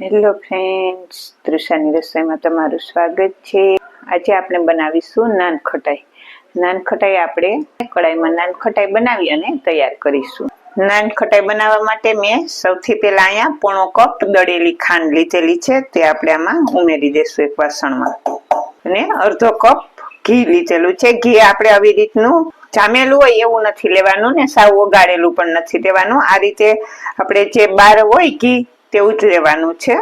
Hello friends, તૃષાની રસોઈમાં તમારું સ્વાગત છે. આજે આપણે બનાવીશું નાન ખટાઈ નાન ખટાઈ આપણે કડાઈમાં નાન ખટાઈ બનાવી અને તૈયાર કરીશું. નાન ખટાઈ બનાવવા માટે મેં સૌથી પહેલા અહીંયા પોણો કપ દળેલી ખાંડ લીધેલી છે, તે આપણે આમાં ઉમેરી દેશું એક વાસણમાં. અને અડધો કપ ઘી લીધેલું છે. ઘી આપણે આવી રીતનું જામેલું હોય એવું નથી લેવાનું ને સાવ ઓગાળેલું પણ નથી લેવાનું આ રીતે આપણે જે બાર હોય ઘી તેવું જ લેવાનું છે.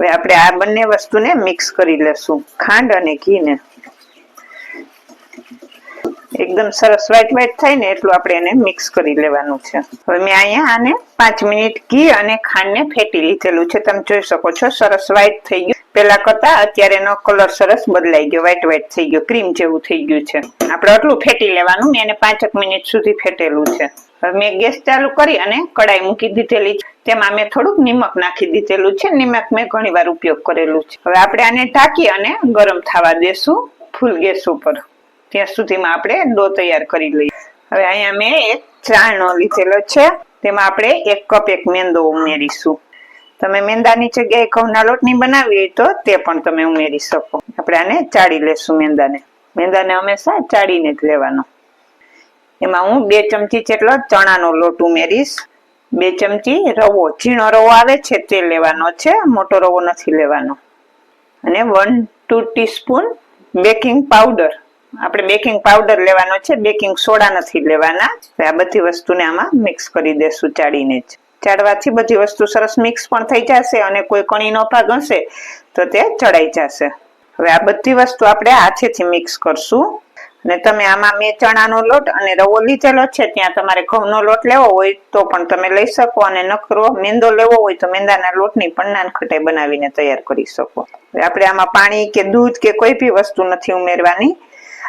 હવે આપણે આ બંને વસ્તુને મિક્સ કરી લેશું. ખાંડ અને ઘીને. એકદમ સરસ વ્હાઈટ વ્હાઈટ થાય ને એટલું આપણે એને મિક્સ કરી લેવાનું છે. હવે મેં અહીંયા આને પાંચ મિનિટ ઘી અને ખાંડને ફેટી લીધેલું છે. તમે જોઈ શકો છો, સરસ વ્હાઈટ થઈ ગયું. પેલા કરતા અત્યારે એનો કલર સરસ બદલાઈ ગયો વ્હાઈટ વ્હાઈટ થઈ ગયો ક્રીમ જેવું થઈ ગયું છે. આપણે આટલું ફેટી લેવાનું મેં એને પાંચક મિનિટ સુધી ફેટેલું છે. હવે મેં ગેસ ચાલુ કરી અને કડાઈ મૂકી દીધેલી છે. તેમાં મેં થોડુંક નિમક નાખી દીધેલું છે. નિમક મેં ઘણી વાર ઉપયોગ કરેલું છે. હવે આપણે આને ઢાંકી અને ગરમ થવા દેશું ફૂલ ગેસ ઉપર. ત્યાં સુધીમાં આપણે ડો તૈયાર કરી લઈએ. હવે અહીંયા મેં એક ચાળનો લીધેલો છે. તેમાં આપણે એક કપ એક મેંદો ઉમેરીશું. તમે મેંદાની જગ્યાએ ઘઉંના લોટની બનાવી હોય તો તે પણ તમે ઉમેરી શકો. આપણે આને ચાળી લેશું મેંદાને. મેંદાને હંમેશા ચાળીને જ લેવાનો. એમાં હું બે ચમચી જેટલો ચણાનો લોટ ઉમેરીશ. બે ચમચી રવો, ઝીણો રવો આવે છે તે લેવાનો છે, મોટો રવો નથી લેવાનો. અને one two teaspoon baking powder આપણે બેકિંગ પાવડર લેવાનો છે બેકિંગ સોડા નથી લેવાના. આ બધી વસ્તુને આમાં મિક્સ કરી દેશું ચાળીને જ. ચાળવાથી બધી વસ્તુ સરસ મિક્સ પણ થઈ જશે અને કોઈ કણીનો ભાગ હશે, તો તે ચડાઈ જશે. હવે આ બધી વસ્તુ આપણે હાથેથી મિક્સ કરશું. અને તમે આમાં મેં ચણાનો લોટ અને રવો લીધેલો છે, ત્યાં તમારે ઘઉંનો લોટ લેવો હોય તો પણ તમે લઈ શકો અને નકરો મેંદો લેવો હોય તો મેંદાના લોટની પણ નાનખટાઈ બનાવીને તૈયાર કરી શકો. આપણે આમાં પાણી કે દૂધ કે કોઈ બી વસ્તુ નથી ઉમેરવાની.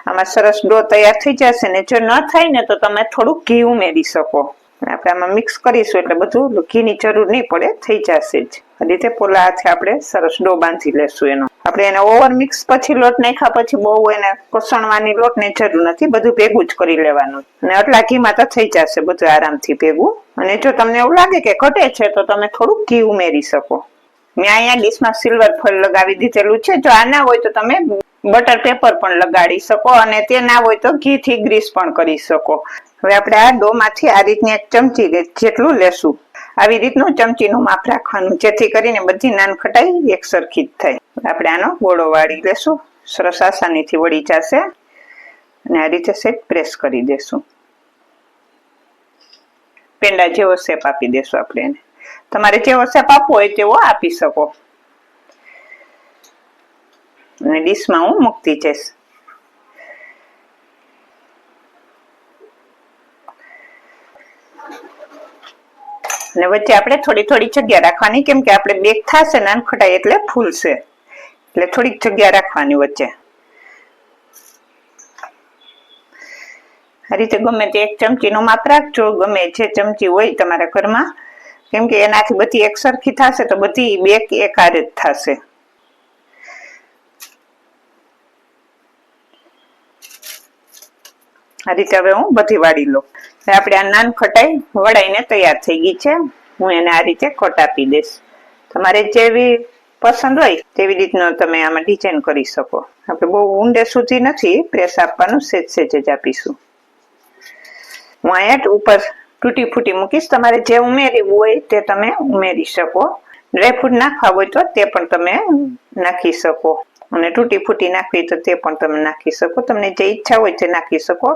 આમાં સરસ ડો તૈયાર થઈ જશે, ને જો ન થાય ને તો તમે થોડુંક ઘી ઉમેરી શકો. આપણે આમાં મિક્સ કરીશું એટલે બધું ઘીની જરૂર નહીં પડે, થઈ જશે જ. રીતે પોલા હાથે આપણે સરસ ડો બાંધી લેશું એનો. આપણે એને ઓવર મિક્સ પછી લોટ નાખ્યા પછી બહુ એને કોસણવાની લોટની જરૂર નથી, બધું ભેગું જ કરી લેવાનું. અને આટલા ઘીમાં તો થઈ જશે બધું આરામથી ભેગું. અને જો તમને એવું લાગે કે ઘટે છે, તો તમે થોડુંક ઘી ઉમેરી શકો. મેં અહીંયા ડીશમાં સિલ્વર ફોઇલ લગાવી દીધેલું છે. જો આ ના હોય તો તમે બટર પેપર પણ લગાડી શકો અને તે ના હોય તો ઘીથી ગ્રીસ પણ કરી શકો. હવે આપણે આ ડોમાંથી આ રીતની એક ચમચી જેટલું લેશું. આવી રીતનું ચમચીનું માપ રાખવાનું, જેથી કરીને બધી નાન ખટાઈ એક સરખી જ થાય. આપણે આનો ગોળો વાળી લેશું. સરસ આસાનીથી વળી જશે. અને આ રીતે સેટ પ્રેસ કરી દેશું. પેંડા જેવો શેપ આપી દેશું આપણે એને. તમારે જેવો શેપ આપવો હોય તેવો આપી શકો. અને ડીશમાં હું મૂકતી જઈશ. અને વચ્ચે આપણે થોડી થોડી જગ્યા રાખવાની, કેમ કે આપણે બેક થશે નાનખટાઈ એટલે ફૂલશે. એટલે થોડીક જગ્યા રાખવાની વચ્ચે. આ રીતે ગમે તે એક ચમચીનું માપ રાખજો, ગમે જે ચમચી હોય તમારા ઘરમાં. કેમ કે એનાથી બધી એક સરખી થશે તો બધી બેક એક જ થશે. આ રીતે હવે હું બધી વાળી લઉં. આપણે આ નાન ખટાઈ વડાઈને તૈયાર થઈ ગઈ છે. હું એને આ રીતે કટ આપી દઈશ. તમારે જેવી પસંદ હોય તેવી રીતનો તમે આમાં ડિઝાઇન કરી શકો. આપણે બહુ ઊંડે સુધી નથી પ્રેસ આપવાનું સેજ સેજ જ આપીશું. હું અહીંયા ઉપર તૂટી ફૂટી મૂકીશ. તમારે જે ઉમેરવું હોય તે તમે ઉમેરી શકો. ડ્રાયફ્રૂટ નાખવા હોય તો તે પણ તમે નાખી શકો. અને તૂટી ફૂટી નાખવી તો તે પણ તમે નાખી શકો. તમને જે ઈચ્છા હોય તે નાખી શકો.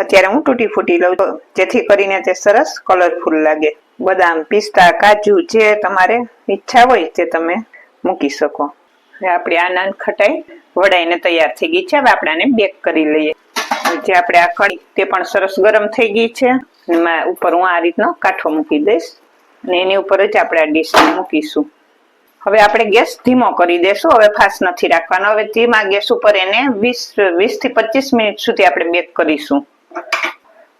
અત્યારે હું તૂટી ફૂટી લઉં જેથી કરીને તે સરસ કલરફુલ લાગે. બદામ, પિસ્તા, કાજુ જે તમારે ઈચ્છા હોય તે તમે મૂકી શકો. હવે આપણે આ નાન ખટાઈ વડાઈને તૈયાર થઈ ગઈ છે. હવે આપણે આને બેક કરી લઈએ. જે આપણે આ કડી તે પણ સરસ ગરમ થઈ ગઈ છે. એમાં ઉપર હું આ રીતનો કાંઠો મૂકી દઈશ. અને એની ઉપર જ આપણે આ ડીશ મૂકીશું. હવે આપણે ગેસ ધીમો કરી દેશું. હવે ફાસ્ટ નથી રાખવાનો. હવે ધીમા ગેસ ઉપર એને વીસ વીસથી પચીસ મિનિટ સુધી આપણે બેક કરીશું.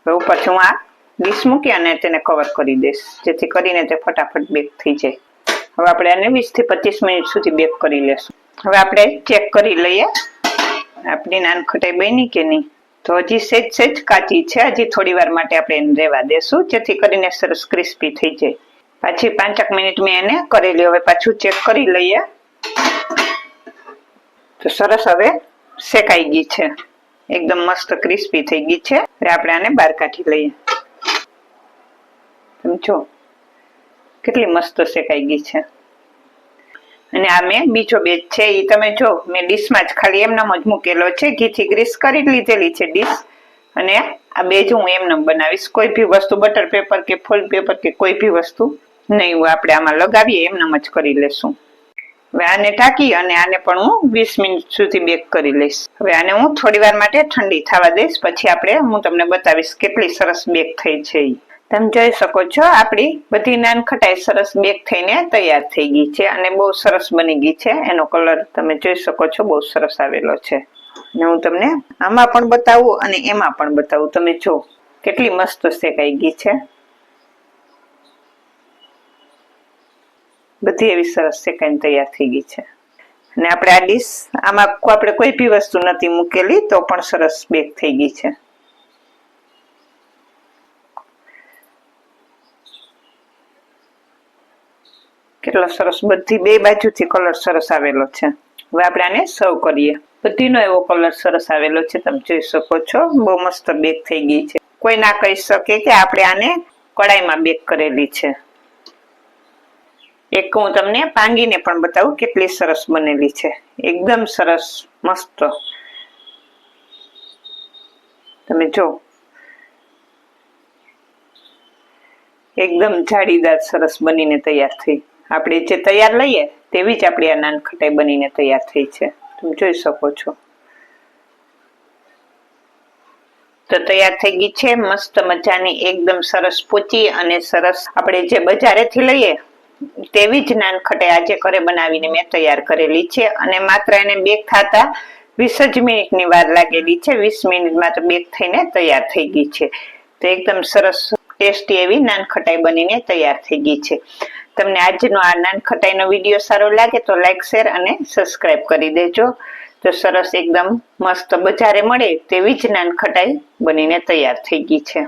હવે ઉપરથી હું આ ડીશ મૂકી અને તેને કવર કરી દઈશ. જેથી કરીને તે ફટાફટ બેક થઈ જાય. હવે આપણે આને વીસથી પચીસ મિનિટ સુધી બેક કરી લેશું. હવે આપણે ચેક કરી લઈએ. આપણી નાનખટાઈ બની કે નહીં? તો હજી સેજ સેજ કાચી છે. હજી થોડી વાર માટે આપણે એને રહેવા દેશું. જેથી કરીને સરસ ક્રિસ્પી થઈ જાય. પાછી પાંચક મિનિટ મેં એને કરેલી હવે પાછું ચેક કરી લઈએ. તો સરસ હવે શેકાઈ ગઈ છે. એકદમ મસ્ત ક્રિસ્પી થઈ ગઈ છે. હવે આપણે આને બહાર કાઢી લઈએ. તમે જો, કેટલી મસ્ત શેકાઈ ગઈ છે. અને આ મેં બીજો બેચ છે. એ તમે જો, મેં ડીશમાં જ ખાલી એમનામ જ મૂકેલો છે. ઘીથી ગ્રીસ કરી લીધેલી છે ડીશ અને આ બેજ હું એમનેમ બનાવીશ. કોઈ બી વસ્તુ, બટર પેપર કે ફૂલ પેપર કે કોઈ બી વસ્તુ, નહીં આપણે આમાં લગાવીએ, એમનેમ જ કરી લેશું. હવે આને ઢાંકી અને આને પણ હું વીસ મિનિટ સુધી બેક કરી લઈશ. હવે આને હું થોડી વાર માટે ઠંડી થવા દઈશ. પછી આપણે, હું તમને બતાવીશ કેટલી સરસ બેક થઈ છે. તમે જોઈ શકો છો, આપણી બધી નાન ખટાઈ સરસ બેક થઈને તૈયાર થઈ ગઈ છે અને બહુ સરસ બની ગઈ છે. એનો કલર તમે જોઈ શકો છો, બહુ સરસ આવેલો છે. અને હું તમને આમાં પણ બતાવું અને એમાં પણ બતાવું. તમે જો, કેટલી મસ્ત શેકાઈ છે. બધી એવી સરસ શેકાઈને તૈયાર થઈ ગઈ છે. અને આપણે આ ડીશ, આમાં આપણે કોઈ બી વસ્તુ નથી મૂકેલી, તો પણ સરસ બેક થઈ ગઈ છે. કેટલો સરસ, બધી બે બાજુથી કલર સરસ આવેલો છે. હવે આપણે આને સર્વ કરીએ. બધીનો એવો કલર સરસ આવેલો છે, તમે જોઈ શકો છો. બહુ મસ્ત બેક થઈ ગઈ છે. કોઈ ના કહી શકે કે આપણે આને કડાઈમાં બેક કરેલી છે. એક હું તમને પાંગીને પણ બતાવું કેટલી સરસ બનેલી છે. એકદમ સરસ, મસ્ત. તમે જો. એકદમ જાળીદાર સરસ બનીને તૈયાર થઈ. આપણે જે તૈયાર લઈએ, તેવી જ આપણી આ નાન ખટાઈ બનીને તૈયાર થઈ છે. તમે જોઈ શકો છો. તો તૈયાર થઈ ગઈ છે, મસ્ત મજાની એકદમ સરસ પોચી અને સરસ આપણે જે બજારેથી લઈએ, તેવી જ નાનખટે આજે ઘરે બનાવીને મેં તૈયાર કરેલી છે અને માત્ર એને બેક થતા વીસ જ મિનિટની વાર લાગેલી છે, વીસ મિનિટમાં તો બેક થઈને તૈયાર થઈ ગઈ છે. તો એકદમ સરસ ટેસ્ટી એવી નાનખટાઈ બનીને તૈયાર થઈ ગઈ છે. તમને આજનો આ નાન ખટાઈનો વીડિયો સારો લાગે તો લાઈક શેર અને સબસ્ક્રાઇબ કરી દેજો. તો સરસ એકદમ મસ્ત બજારે મળે તેવી જ નાન ખટાઈ બનીને તૈયાર થઈ ગઈ છે.